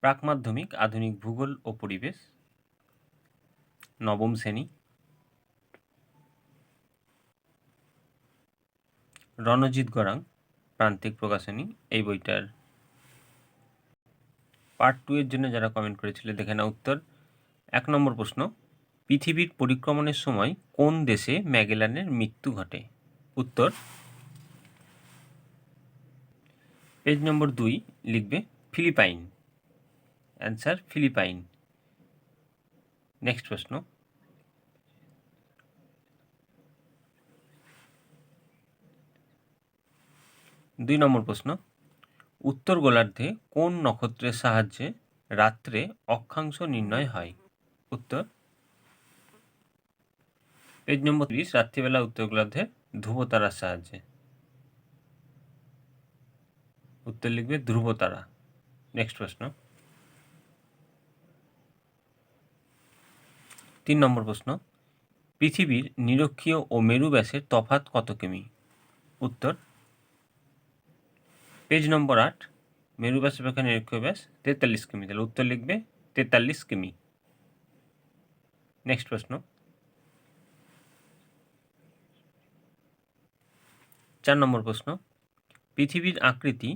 প্রাক মাধ্যমিক আধুনিক ভূগোল ও পরিবেশ। নবম শ্রেণি। রণজিৎ গরাং, প্রান্তিক প্রকাশনী, এই বইটার পার্ট টু এর জন্য যারা কমেন্ট করেছিল, দেখে না উত্তর। এক নম্বর প্রশ্ন, পৃথিবীর পরিক্রমণের সময় কোন দেশে ম্যাগেলানের মৃত্যু ঘটে? উত্তর পেজ নম্বর দুই লিখবে, ফিলিপাইন। অ্যান্সার ফিলিপাইন নেক্সট প্রশ্ন. দুই নম্বর প্রশ্ন. উত্তর গোলার্ধে কোন নক্ষত্রের সাহায্যে রাত্রে অক্ষাংশ নির্ণয় হয়? উত্তর। পেজ নম্বর তিরিশ, রাত্রিবেলা উত্তর গোলার্ধে ধ্রুবতারার সাহায্যে। উত্তর লিখবে ধ্রুবতারা। নেক্সট প্রশ্ন. তিন নম্বর প্রশ্ন, পৃথিবীর নিরক্ষীয় ও মেরু ব্যাসের তফাৎ কত কিমি? উত্তর, পেজ নম্বর আট, মেরু ব্যাস অপেক্ষা নিরক্ষীয় ব্যাস তেতাল্লিশ কিমি। তাহলে উত্তর লিখবে তেতাল্লিশ কিমি। নেক্সট প্রশ্ন, চার নম্বর প্রশ্ন, পৃথিবীর আকৃতি,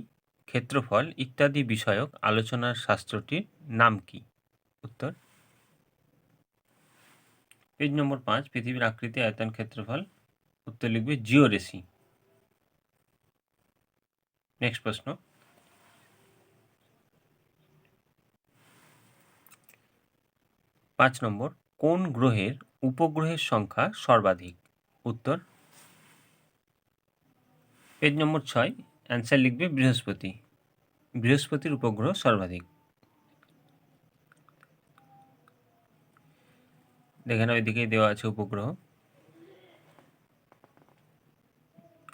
ক্ষেত্রফল ইত্যাদি বিষয়ক আলোচনার শাস্ত্রটির নাম কি? উত্তর পেজ নম্বর পাঁচ, পৃথিবীর আকৃতি, আয়তন, ক্ষেত্রফল। উত্তর লিখবে জিওরেসি। নেক্সট প্রশ্ন। পাঁচ নম্বর, কোন গ্রহের উপগ্রহের সংখ্যা সর্বাধিক? উত্তর। পেজ নম্বর ছয় অ্যান্সার লিখবে বৃহস্পতি। বৃহস্পতির উপগ্রহ সর্বাধিক। দেখে নাও এদিকেই দেওয়া আছে উপগ্রহ।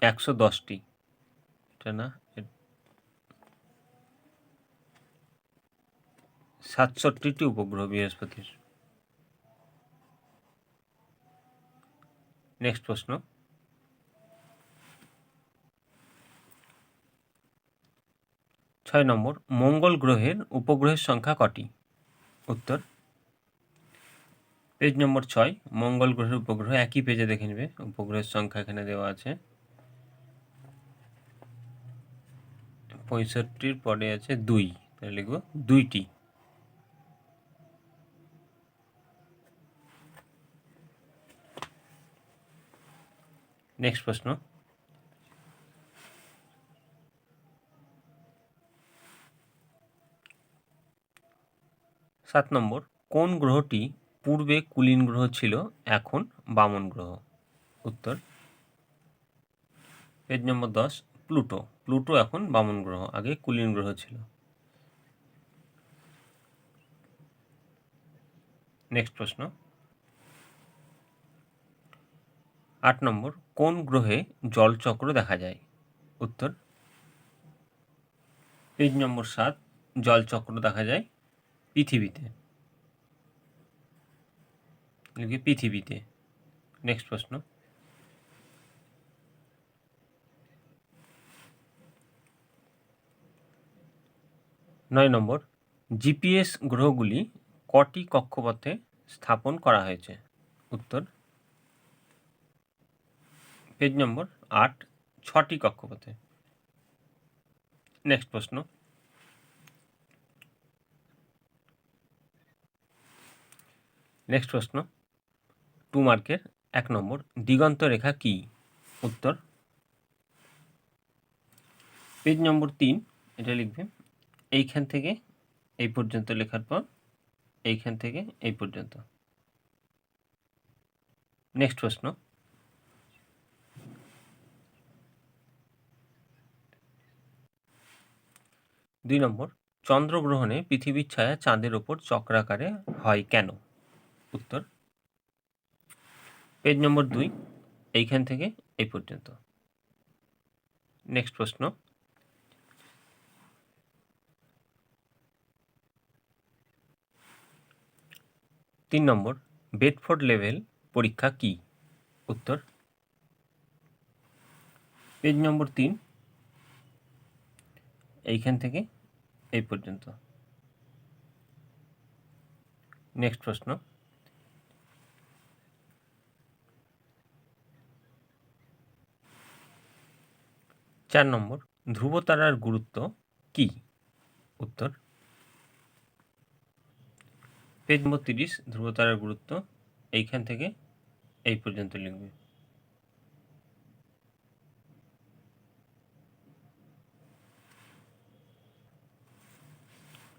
একশো দশটি। এটা না? সাতষট্টিটি উপগ্রহ বৃহস্পতির। নেক্সট প্রশ্ন। ছয় নম্বর, মঙ্গল গ্রহের উপগ্রহের সংখ্যা কটি? উত্তর পেজ নম্বর ছয়, মঙ্গল গ্রহের উপগ্রহ একই পেজে দেখে নেবে। উপগ্রহের সংখ্যা এখানে দেওয়া আছে। পঁয়ষট্টির পরে আছে দুই, তাহলে লিখব দুইটি। নেক্সট প্রশ্ন। সাত নম্বর, কোন গ্রহটি পূর্বে কুলীন গ্রহ ছিল, এখন বামন গ্রহ। উত্তর। পেজ নম্বর দশ, প্লুটো। প্লুটো এখন বামন গ্রহ, আগে কুলীন গ্রহ ছিল। নেক্সট প্রশ্ন। আট নম্বর, কোন গ্রহে জলচক্র দেখা যায়? উত্তর। পেজ নম্বর সাত, জলচক্র দেখা যায় পৃথিবীতে। লিখি পৃথিবীতে। নেক্সট প্রশ্ন। নয় নম্বর, জিপিএস গ্রহগুলি কটি কক্ষপথে স্থাপন করা হয়েছে? উত্তর। পেজ নম্বর আট, ছটি কক্ষপথে। নেক্সট প্রশ্ন। নেক্সট প্রশ্ন। টু মার্কের এক নম্বর। দিগন্ত রেখা কি? উত্তর। পেজ নম্বর তিন, এটা লিখবে এইখান থেকে এই পর্যন্ত লেখার পর, এইখান থেকে এই পর্যন্ত। নেক্সট প্রশ্ন। দুই নম্বর, চন্দ্রগ্রহণে পৃথিবীর ছায়া চাঁদের ওপর চক্রাকারে হয় কেন? উত্তর। পেজ নম্বর দুই এইখান থেকে এই পর্যন্ত। নেক্সট প্রশ্ন। তিন নম্বর, বেডফোর্ড লেভেল পরীক্ষা কি? উত্তর। পেজ নম্বর তিন, এইখান থেকে এই পর্যন্ত। নেক্সট প্রশ্ন। চার নম্বর, ধ্রুবতারার গুরুত্ব কি? উত্তর পেজ নম্বর তিরিশ, ধ্রুবতারার গুরুত্ব এইখান থেকে এই পর্যন্ত লিখবে।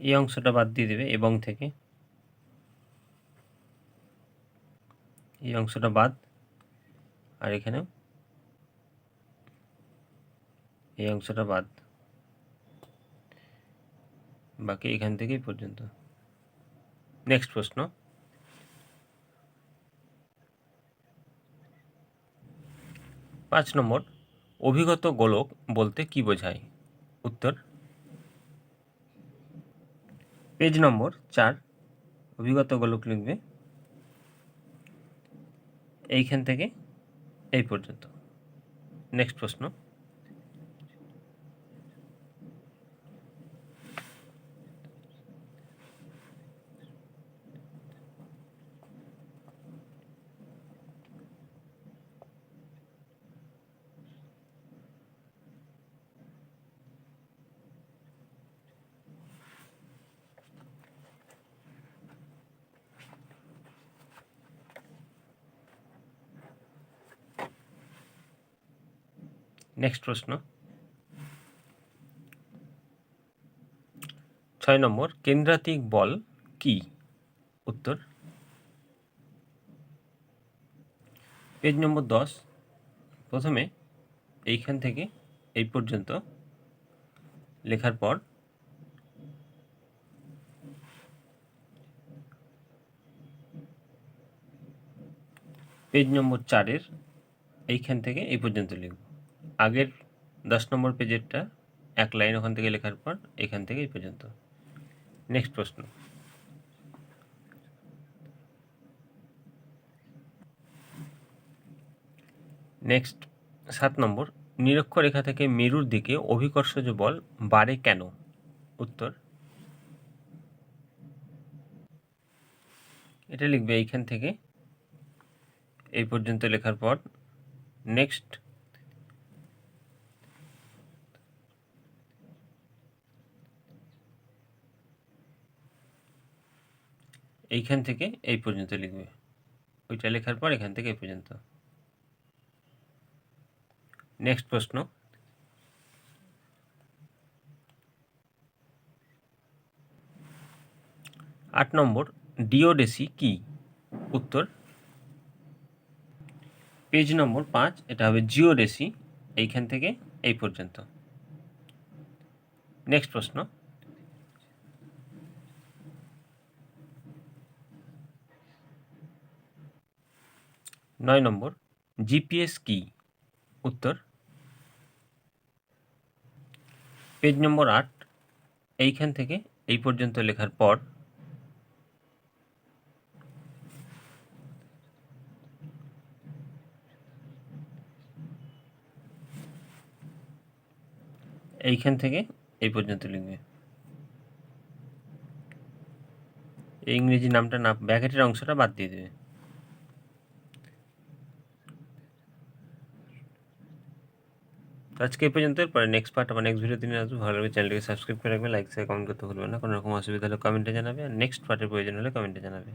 এই অংশটা বাদ দিয়ে দেবে এবং থেকে। এই অংশটা বাদ, আর এখানেও। এই অংশটা বাদ। বাকি এখান থেকেই পর্যন্ত। নেক্সট প্রশ্ন। পাঁচ নম্বর, অভিগত গোলক বলতে কি বোঝায়? উত্তর। পেজ নম্বর চার, অভিগত গোলক লিখবে এইখান থেকে এই পর্যন্ত। নেক্সট প্রশ্ন। নেক্সট প্রশ্ন। ছয় নম্বর, কেন্দ্রাতিক বল কি? উত্তর। পেজ নম্বর দশ, প্রথমে এইখান থেকে এই পর্যন্ত লেখার পর পেজ নম্বর চারের এইখান থেকে এই পর্যন্ত লিখব। আগের দশ নম্বর পেজেরটা এক লাইন ওখান থেকে লেখার পর এখান থেকে এই পর্যন্ত। নেক্সট প্রশ্ন। নেক্সট সাত নম্বর, নিরক্ষরেখা থেকে মেরুর দিকে অভিকর্ষজ বল বাড়ে কেন? উত্তর। এটা লিখবে এইখান থেকে। এই পর্যন্ত লেখার পর। নেক্সট এইখান থেকে এই পর্যন্ত লিখবে। ওইটা লেখার পর এখান থেকে এই পর্যন্ত। নেক্সট প্রশ্ন। আট নম্বর, ডিওডেসি কি? উত্তর। পেজ নম্বর পাঁচ, এটা হবে জিওডেসি, এইখান থেকে এই পর্যন্ত। নেক্সট প্রশ্ন। নয় নম্বর জিপিএস কি? উত্তর। পেজ নম্বর আট, এইখান থেকে এই পর্যন্ত লেখার পর এইখান থেকে এই পর্যন্ত লিখবে। ইংরেজি নামটা না, ব্যাকেটের অংশটা বাদ দিয়ে দেবে। আজকে এই পর্যন্ত পরে নেক্সট পার্ট আমার নেক্সট ভিডিও দিনে আসব। ভালো লাগবে চ্যানেলটিকে সাবস্ক্রাইব করে রাখবে লাইক শেয়ার কমেন্ট করতে ভুলবেন না। কোনো রকম অসুবিধা হলে কমেন্টে জানাবে। আর নেক্সট পার্টের প্রয়োজন হলে কমেন্টে জানাবে।